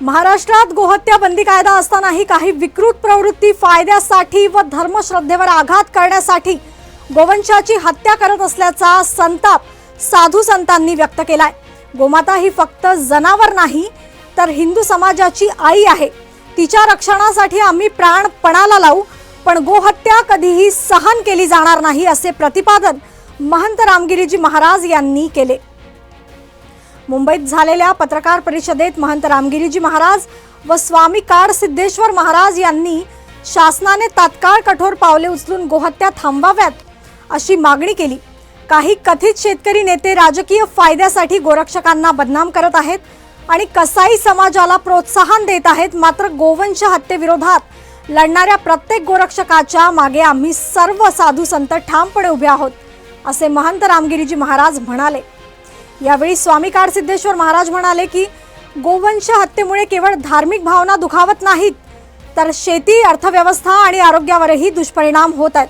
महाराष्ट्रात गोहत्या बंदी कायदा असतानाही काही विकृत प्रवृत्ती फायद्यासाठी व धर्मश्रद्धेवर आघात करण्यासाठी गोवंशाची हत्या करत असल्याचा संताप साधू संतांनी व्यक्त केलाय. गोमाता ही फक्त जनावर नाही तर हिंदू समाजाची आई आहे. तिच्या रक्षणासाठी आम्ही प्राण पणाला लावू पण गोहत्या कधीही सहन केली जाणार नाही असे प्रतिपादन महंत रामगिरीजी महाराज यांनी केले. मुंबईत झालेल्या पत्रकार परिषदेत महंत रामगिरीजी महाराज व स्वामी काड सिद्धेश्वर महाराज यांनी शासनाने तात्काळ कठोर पावले उचलून गोहत्या थांबवाव्यात अशी मागणी केली. काही कथित शेतकरी नेते राजकीय फायद्यासाठी गोरक्षकांना बदनाम करत आहेत आणि कसाई समाजाला प्रोत्साहन देत आहेत मात्र गोवंश हत्येविरोधात लढणाऱ्या प्रत्येक गोरक्षकाच्या मागे आम्ही सर्व साधू संत ठामपणे उभे आहोत असे महंत रामगिरीजी महाराज म्हणाले. यावेळी स्वामी काड सिद्धेश्वर महाराज म्हणाले की गोवंश हत्येमुळे केवळ धार्मिक भावना दुखावत नाहीत तर शेती अर्थव्यवस्था आणि आरोग्यावरही दुष्परिणाम होत आहेत.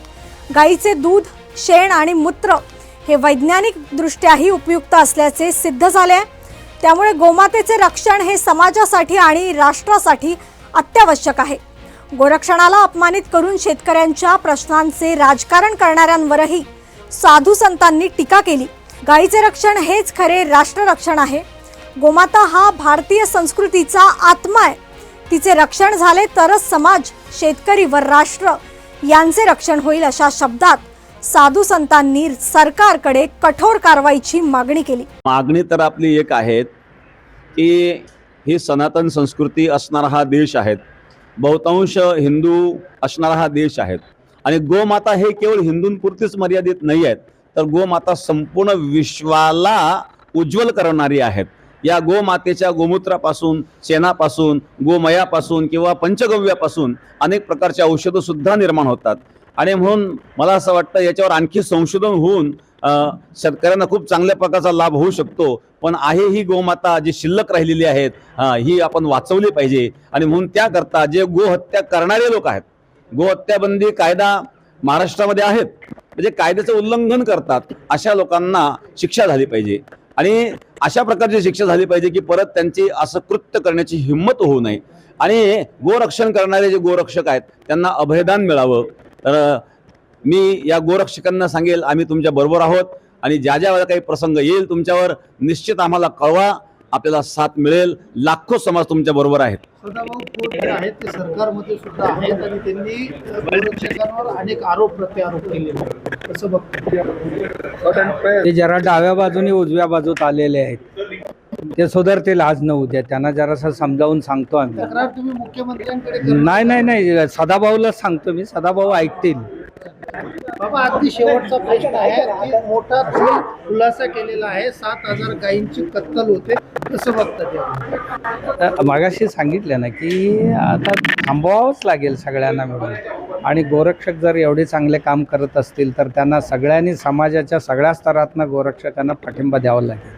गाईचे दूध शेण आणि मूत्र हे वैज्ञानिक दृष्ट्याही उपयुक्त असल्याचे सिद्ध झाले आहे. त्यामुळे गोमातेचे रक्षण हे समाजासाठी आणि राष्ट्रासाठी अत्यावश्यक आहे. गोरक्षणाला अपमानित करून शेतकऱ्यांच्या प्रश्नांचे राजकारण करणाऱ्यांवरही साधू संतांनी टीका केली. गायीचे रक्षण हेच खरे राष्ट्ररक्षण आहे. गोमाता हा भारतीय संस्कृतीचा आत्मा आहे. तिचे रक्षण झाले तरच समाज शेतकरी व राष्ट्र यांचे रक्षण होईल अशा शब्दात साधू संतांनी सरकारकडे कठोर कारवाईची मागणी केली. मागणी तर आपली एक आहे की ही सनातन संस्कृती असणारा हा देश आहे. बहुतांश हिंदू असणारा हा देश आहे. आणि गोमाता हे केवळ हिंदूंपुरतीच मर्यादित नाही आहेत. तर गोमाता संपूर्ण विश्वाला उज्ज्वल करणारी आहेत. या गोमातेच्या गोमूत्रापासून शेणापासून गोमयापासून किंवा पंचगव्यापासून अनेक प्रकारचे औषधंसुद्धा निर्माण होतात. आणि म्हणून मला असं वाटतं याच्यावर आणखी संशोधन होऊन शेतकऱ्यांना खूप चांगल्या प्रकारचा लाभ होऊ शकतो. पण आहे ही गोमाता जी शिल्लक राहिलेली आहेत ही आपण वाचवली पाहिजे. आणि म्हणून त्याकरता जे गोहत्या करणारे लोक आहेत गोहत्याबंदी कायदा महाराष्ट्रामध्ये आहेत. म्हणजे कायद्याचं उल्लंघन करतात अशा लोकांना शिक्षा झाली पाहिजे. आणि अशा प्रकारची शिक्षा झाली पाहिजे की परत त्यांची असं कृत्य करण्याची हिंमत होऊ नये. आणि गोरक्षण करणारे जे गोरक्षक आहेत त्यांना अभयदान मिळावं. तर मी या गोरक्षकांना सांगेल आम्ही तुमच्या बरोबर आहोत. आणि ज्या ज्या वेळेला काही प्रसंग येईल तुमच्यावर निश्चित आम्हाला कळवा आपल्याला साथ मिळेल. लाखो समाज तुमच्या बरोबर आहेत. सरकारमध्ये सुद्धा आहेत आणि त्यांनी गोरक्षकांवर अनेक आरोप प्रत्यारोप केले आहेत. कसं बघतो ते जरा डाव्या बाजूने उजव्या बाजूत आलेले आहेत. ते सुधारतील आज न उद्या. त्यांना जरासं समजावून सांगतो आम्ही? नाही नाही नाही. सदाभाऊलाच सांगतो मी. सदाभाऊ ऐकतील. बाबा अगदी शेवटचा प्रश्न आहे. की मोठा खुलासा केलेला आहे. सात हजार गायींची कत्तल होते. कसं बघता ते? तर मागाशी सांगितलं ना की आता थांबवावंच लागेल सगळ्यांना मिळून. आणि गोरक्षक जर एवढे चांगले काम करत असतील तर त्यांना सगळ्यांनी समाजाच्या सगळ्या स्तरातनं गोरक्षकांना पाठिंबा द्यावा लागेल.